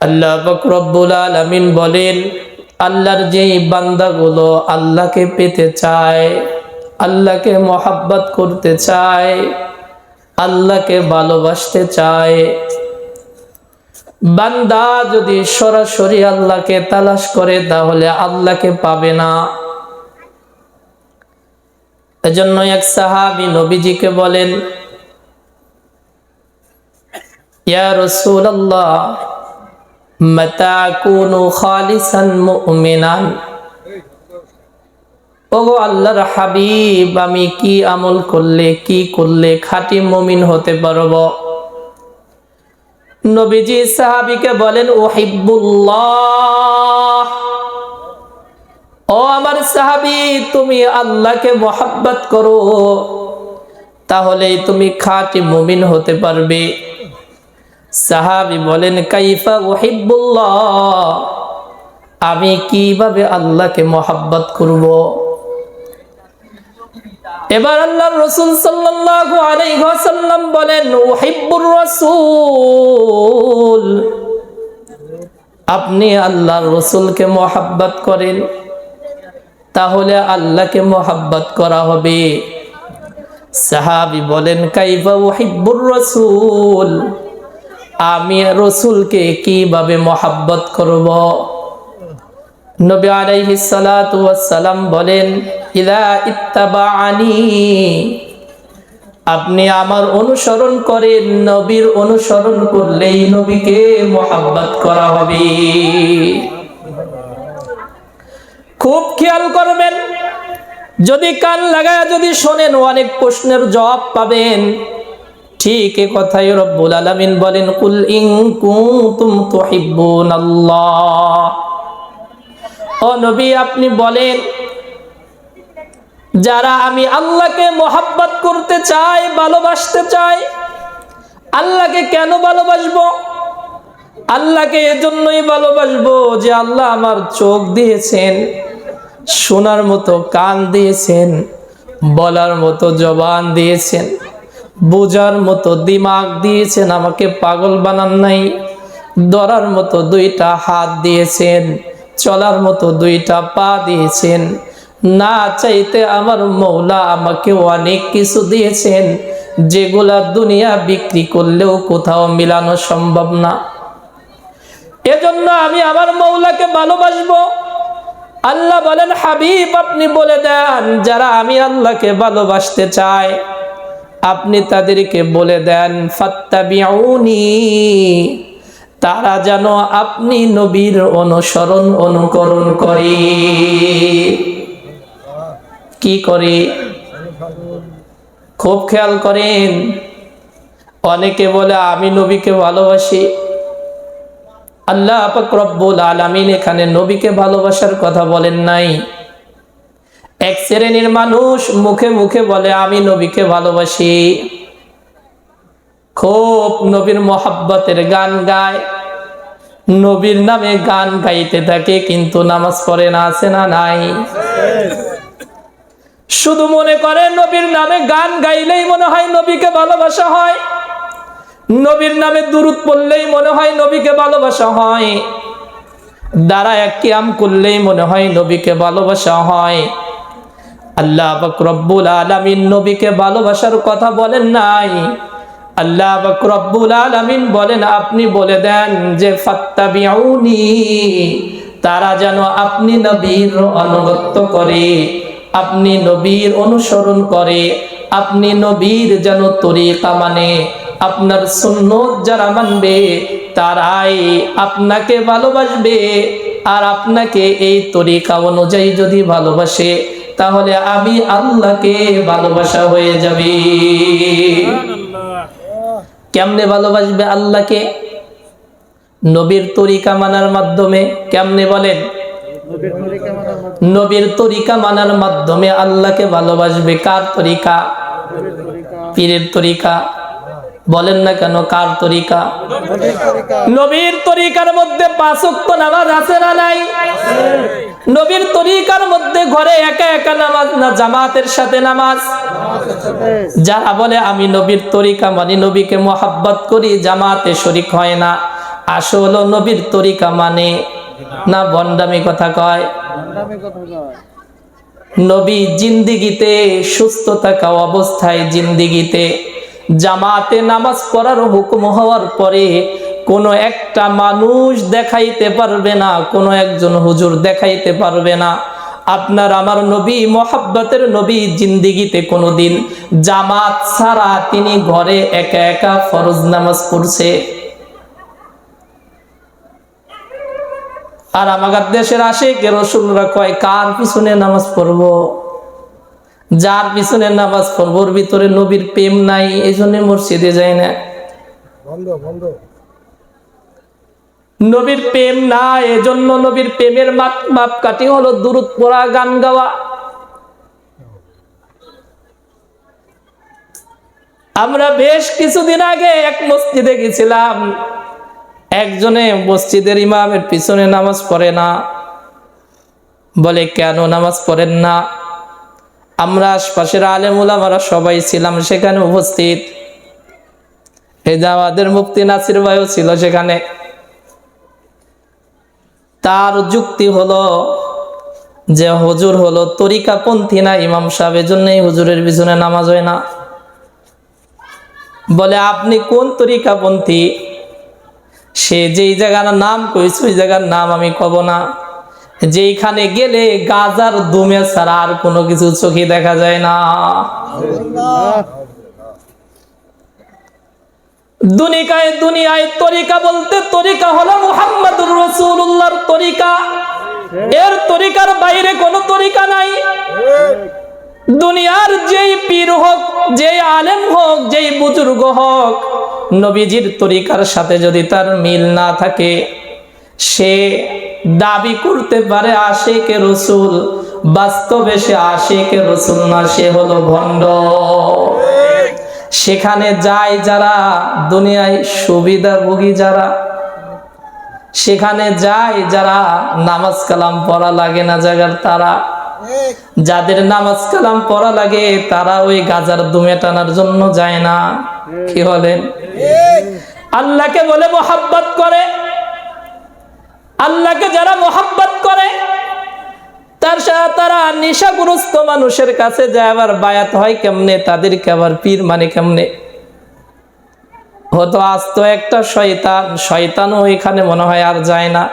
আল্লাহ বকরব্বুল আলমিন বলেন, আল্লাহর যেই বান্দাগুলো আল্লাহকে পেতে চায়, আল্লাহকে মহাব্বত করতে চায়, আল্লাহকে ভালোবাসতে চায়, বান্দা যদি সরাসরি আল্লাহকে তালাশ করে তাহলে আল্লাহকে পাবে না। এজন্য এক সাহাবি নবীজিকে বলেন, ইয়া রাসূলুল্লাহ মাতা কুনু খালিসান মুমিনান। ওগো আল্লাহর হাবিব, আমি কি আমল করলে, কি করলে খাঁটি মুমিন হতে পারব? নবীজি সাহাবিকে বলেন ওহিবুল্লাহ ও আমার সাহাবি, তুমি আল্লাহকে মোহাব্বত করো, তাহলেই তুমি খাঁটি মুমিন হতে পারবে। সাহাবি বলেন, কাইফা ওহিবুল্লাহ আমি কীভাবে আল্লাহকে মোহাব্বত করব? এবার আল্লাহ রসুল ওয়াসাল্লাম বলেন ওহিব্বুর রাসূল, আপনি আল্লাহর রসুলকে মোহাব্বত করেন, তাহলে আল্লাহকে মোহাব্বত করা হবে। সাহাবি বলেন, কাইফা ওহিব্বুর রাসূল আমি রসুলকে কীভাবে মোহাব্বত করব? নবী আলাইহি সালাতু ওয়াসসালাম বলেন, ইলা ইত্তাবাআনি। আপনি আমার অনুসরণ করেন, নবীর অনুসরণ করলেই নবীকে মোহাব্বত করা হবে। খুব খেয়াল করবেন, যদি কান লাগায় যদি শোনেন, অনেক প্রশ্নের জবাব পাবেন। ঠিক এ কথাই রব্বুল আলামিন বলেন, কুল ইন কুনতুম তুহিব্বুনাল্লাহ। ও নবী, আপনি বলেন, যারা আমি আল্লাহকে মোহাব্বত করতে চাই, ভালোবাসতে চাই, আল্লাহকে কেন ভালোবাসবো? আল্লাহকে এজন্যই ভালোবাসবো যে আল্লাহ আমার চোখ দিয়েছেন, শোনার মতো কান দিয়েছেন, বলার মতো জবান দিয়েছেন। বোঝার মতো দিমাগ দিয়েছেন, আমাকে পাগল বানান নাই। ধরার মতো দুইটা হাত দিয়েছেন, চলার মতো দুইটা পা দিয়েছেন। না চাইতে আমার মৌলা আমাকে অনেক কিছু দিয়েছেন, যেগুলা দুনিয়া বিক্রি করলেও কোথাও মিলানো সম্ভব না। এজন্য আমি আমার মৌলাকে ভালোবাসবো। আল্লাহ বলেন, হাবিব, আপনি বলে দেন, যারা আমি আল্লাহকে ভালোবাসতে চাই আপনি তাদেরকে বলে দেন, ফাত্তাবিউনি তারা যেন আপনি নবীর অনুসরণ অনুকরণ করে। কি করে? খুব খেয়াল করেন। অনেকে বলে, আমি নবীকে ভালোবাসি। আল্লাহ পাক রব্বুল আলামিন এখানে নবীকে ভালোবাসার কথা বলেন নাই। এক শ্রেণির মানুষ মুখে মুখে বলে, আমি নবীকে ভালোবাসি। খুব নবীর মোহাব্বতের গান গায়। নবীর নামে গান গাইতে থাকে, কিন্তু নামাজ পড়ে না, আছে না নাই? শুধু মনে করে নবীর নামে গান গাইলেই মনে হয় নবীকে ভালোবাসা হয়। নবীর নামে দুরুদ পড়লেই মনে হয় নবীকে ভালোবাসা হয়। দ্বারা একটি আম করলেই মনে হয় নবীকে ভালোবাসা হয়। আল্লাহ রব্বুল আলমিন নবীকে ভালোবাসার কথা বলেন নাই। আল্লাহ রব্বুল আলমিন বলেন, আপনি বলে দেন যে, ফাত্তাবিউনি, তারা যেন আপনি নবীর অনুগত্য করে, আপনি নবীর অনুসরণ করে, আপনি নবীর যেন তরিকা মানে আপনার সুন্নত যারা মানবে, তারাই আপনাকে ভালোবাসবে। আর আপনাকে এই তরিকা অনুযায়ী যদি ভালোবাসে তাহলে আমি আল্লাহকে ভালোবাসা হয়ে যাবে। কেমনে ভালোবাসবে আল্লাহকে? নবীর তরিকা মানার মাধ্যমে কেমনে বলেন? নবীর তরিকা মানার মাধ্যমে আল্লাহকে ভালোবাসবে। কার তরিকা? পীরের তরিকা। বলেন না কেন কার তরিকা? নবীর তরিকার মধ্যে পাঁচক্ত নামাজ আছে না নাই? নবীর তরিকার মধ্যে ঘরে একা একা নামাজ না জামাতের সাথে নামাজ? যারা বলে, আমি নবীর তরিকা মানি, নবীকে মোহাব্বত করি, জামাতে শরিক হয় না। আসল নবীর তরিকা মানে না বন্ডামি কথা কয়? নবী জিন্দিগিতে সুস্থ থাকা অবস্থায় জিন্দিগিতে জামাতে নামাজ পড়ার হুকুম হওয়ার পরে কোনো একটা মানুষ দেখাইতে পারবে না, কোনো একজন হুজুর দেখাইতে পারবে না। আপনার আমার নবী, মোহাব্বতের নবী জিন্দিগিতে কোনোদিন জামাত ছাড়া তিনি ঘরে একা একা ফরজ নামাজ পড়ছে। আর আমাদের দেশের আশেখ রসুলরা কয়, কার পিছনে নামাজ পড়ব? যার পিছনে নামাজ পড়ব ওর ভিতরে নবীর প্রেম নাই এই জন্য মসজিদে যায় না। নবীর প্রেম না, এজন্য নবীর প্রেমের মাপ, মাপকাঠি হলো দূরত পড়া, গান গাওয়া। আমরা বেশ কিছুদিন আগে এক মসজিদে গেছিলাম। একজনে মসজিদের ইমামের পিছনে নামাজ পড়ে না। বলে, কেন নামাজ পড়েন না? আমরা আশপাশের আলেমুলামারা সবাই ছিলাম, সেখানে উপস্থিত। এই যে আমাদের মুফতি নাসির ভাইও ছিল সেখানে। তার যুক্তি হলো যে হুজুর হলো তরিকাপন্থী না ইমাম সাহেবের জন্যই হুজুরের পিছনে নামাজ হয় না। বলে, আপনি কোন তরিকাপন্থী? সে যেই জায়গার নাম কইছে, ওই জায়গার নাম আমি কব না। যেইখানে গেলে গাজার দুমে ছাড়া আর কোনো কিছু চোখে দেখা যায় না। দুনিকায় দুনিয়ায় তরিকা বলতে তরিকা হলো মুহাম্মাদুর রাসূলুল্লাহর তরিকা। এর তরিকার বাইরে কোনো তরিকা নাই। দুনিয়ার যেই পীর হোক, যেই আলেম হোক, যেই বুজুর্গ হোক, নবীজির তরিকার সাথে যদি তার মিল না থাকে, সে দাবি করতে পারে আশেকে রসুল। বাস্তবে সে আশেকে রসুল না, সে হলো ভণ্ড। সেখানে যায় যারা, দুনিয়ায় সুবিধাভোগী যারা। সেখানে যায় যারা, নামাজ কালাম পড়া লাগে না জায়গার তারা। যাদের নামাজ কালাম পড়া লাগে, তারা ওই গাজার দুমে টানার জন্য যায় না। কি বলেন? আল্লাহকে বলে মোহাব্বত করে। আল্লাহকে যারা মোহাব্বত করে তার সাথে তারা নেশাগ্রস্ত মানুষের কাছে যায়, আবার বায়াত হয় কেমনে? তাদেরকে আবার পীর মানে কেমনে? হতো আজ তো একটা শয়তান, শয়তানও এখানে মনে হয় আর যায় না।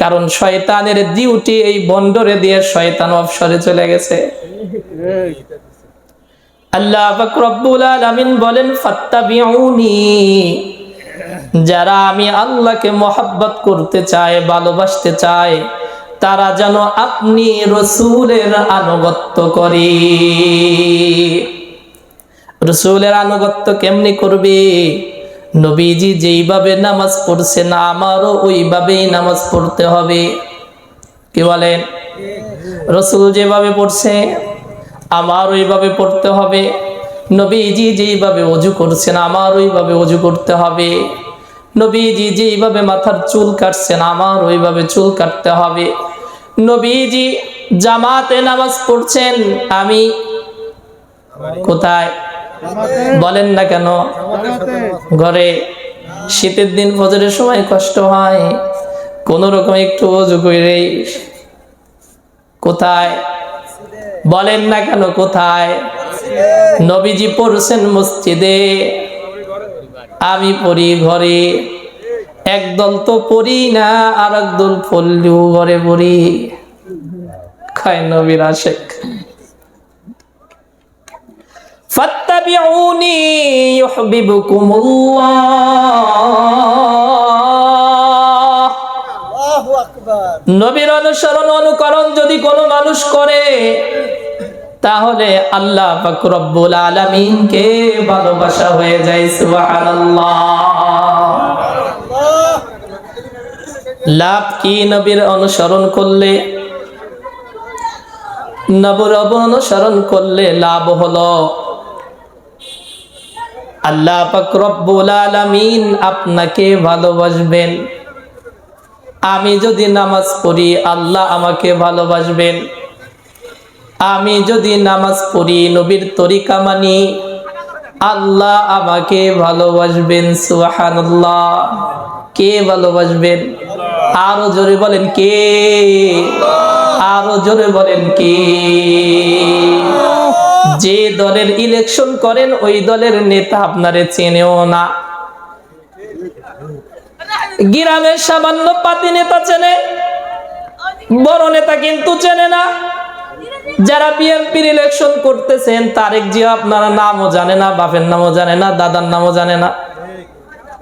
কারণ শয়তানের ডিউটি এই বন্ডরে দিয়ে শয়তান অবসরে চলে গেছে। আল্লাহ রব্বুল আলামিন বলেন, ফাত্তাবিউনি। যারা আমি আল্লাহকে মোহাব্বত করতে চায়, ভালোবাসতে চায় তারা যেন আপনি রসুলের আনুগত্য করি। রসুলের আনুগত্য কেমনি করবে? নবীজি যেইভাবে নামাজ পড়ছেন আমারও ওইভাবেই নামাজ পড়তে হবে। কি বলেন? রসুল যেভাবে পড়ছে আমার ওইভাবে পড়তে হবে। নবীজি যেইভাবে অজু করছেন আমার ওইভাবে অজু করতে হবে। নবীজি যেইভাবে মাথার চুল কাটছেন আমার ওইভাবে চুল কাটতে হবে। নবীজি জামাতে নামাজ পড়ছেন আমি কোথায়? বলেন না কেন? ঘরে শীতের দিন ফজরের সময় কষ্ট হয় কোন রকম একটু অজু করে কোথায়? বলেন না কেন কোথায়? নবীজি পড়ছেন মসজিদে। আমি পড়ি ঘরে। একদল তো পড়ি না আর একদল পড়লেও ঘরে পড়ি। খায় নবীর ইউহিব্বুকুমুল্লাহ। নবীর অনুসরণ অনুকরণ যদি কোনো মানুষ করে তাহলে আল্লাহ পাক রব্বুল আলামিনকে ভালোবাসা হয়ে যায় লাভ কি নবীর অনুসরণ করলে? নবর অনুসরণ করলে লাভ হলো? আল্লাহ পাক রব্বুল আলামিন আপনাকে ভালোবাসবেন। আমি যদি নামাজ পড়ি, আল্লাহ আমাকে ভালোবাসবেন। আমি যদি নামাজ পড়ি নবীর তরিকা মানি, আল্লাহ আমাকে ভালোবাসবেন, সুবহানাল্লাহ। কে ভালোবাসবেন? আরও জোরে বলেন কে? আরও জোরে বলেন কে? যে দলের ইলেকশন করেন, ওই দলের নেতা আপনারে চেনেও না। গ্রামের সামান্য পাতি নেতা চেনে, বড় নেতা কিন্তু চেনে না। যারা বিএনপির ইলেকশন করতেছেন, তারেক জিয়া আপনারা নামও জানে না, বাপের নামও জানে না, দাদার নামও জানে না।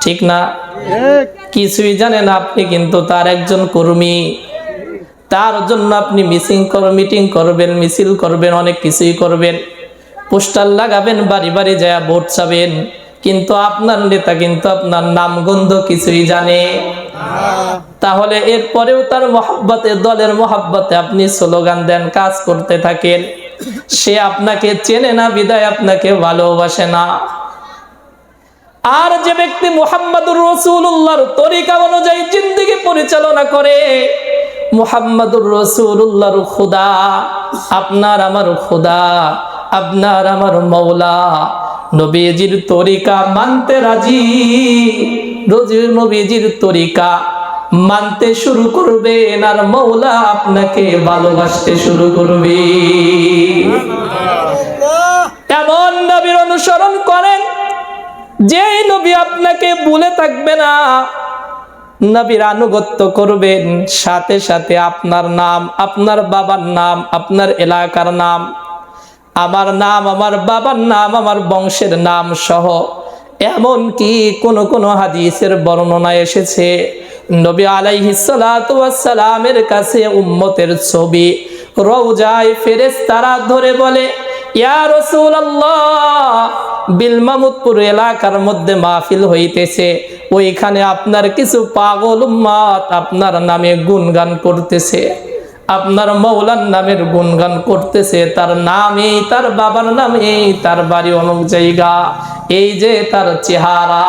ঠিক না? কিছুই জানেন আপনি, কিন্তু তার একজন কর্মী। তার জন্য আপনি মিসিং কর, মিটিং করবেন, মিছিল করবেন, অনেক কিছুই করবেন। পোস্টার লাগাবেন, বাড়ি বাড়ি যায় ভোট চাবেন। কিন্তু আপনার নেতা কিন্তু আপনার নাম গন্ধ কিছুই জানে। তাহলে এরপরেও তার মহাব্বতে, দলের মহাব্বতে আপনি স্লোগান দেন, কাজ করতে থাকেন। সে আপনাকে চেনে না, বিদায় আপনাকে ভালোবাসে না। আর যে ব্যক্তি মুহাম্মাদুর রসুল্লাহর তরিকা অনুযায়ী জিন্দিগি পরিচালনা করে, মুহাম্মাদুর রসুল্লাহর খুদা, আপনার আমার খুদা, আপনার আমার মৌলা নবীজির তরিকা মানতে রাজি রোজির নবীজির তরিকা। মানতে শুরু করবেন আর মৌলা আপনাকে ভালোবাসতে শুরু করবে। এমন নবীর অনুসরণ করেন, যেই নবী আপনাকে বলে থাকবে না। নবীর আনুগত্য করবেন, সাথে সাথে আপনার নাম, আপনার বাবার নাম, আপনার এলাকার নাম, আমার নাম, আমার বাবার নাম, আমার বংশের নাম সহ এমন কি কোন কোন হাদিসের বর্ণনা এসেছে। নবী আলাইহিসালামের কাছে উম্মতের ছবি। রৌজায় ফেরেস তারা ধরে বলে বিলমামুদপুর এলাকার মধ্যে মাহফিল হইতেছে। ওইখানে আপনার কিছু পাগল উম্মাত আপনার নামে গুণগান করতেছে। আপনার মৌলার নামের গুণগান করতেছে, তার নামেই, তার বাবার নামেই, তার বাড়ি অমুক জায়গা, এই যে তার চেহারা।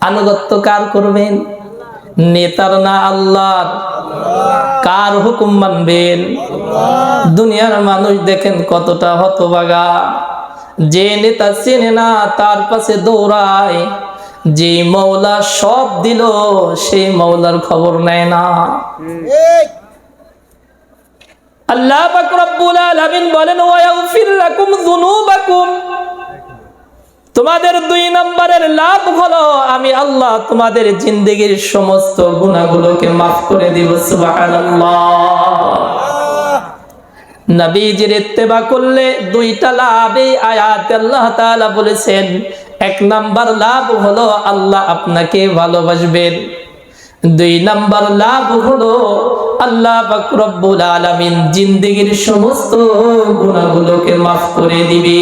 আনুগত্য কার করবেন? নেতার না আল্লাহর? কার হুকুম মানবেন? দুনিয়ার মানুষ দেখেন কতটা হতবাগা। যে নেতা চেনে না, তার পাশে দৌড়ায়। যে মৌলা সব দিল সেই মৌলার খবর নেয় না। আল্লাহ রব্বুল আলামিন বলেন ওয়াগফির লাকুম যুনুবাকুম। তোমাদের দুই নম্বরের লাভ হলো আমি আল্লাহ তোমাদের জিন্দগির সমস্ত গুণাগুলোকে মাফ করে দিব সুবহানাল্লাহ। নবীজির ইত্তেবা করলে দুইটা লাভ এই আয়াত আল্লাহ তাআলা বলেছেন এক নাম্বার লাভ হলো আল্লাহ আপনাকে ভালোবাসবেন। দুই নাম্বার লাভ হলো আল্লাহ বাকরব্বুল আলমিন জিন্দেগির সমস্ত গুণাগুলোকে মাফ করে দিবে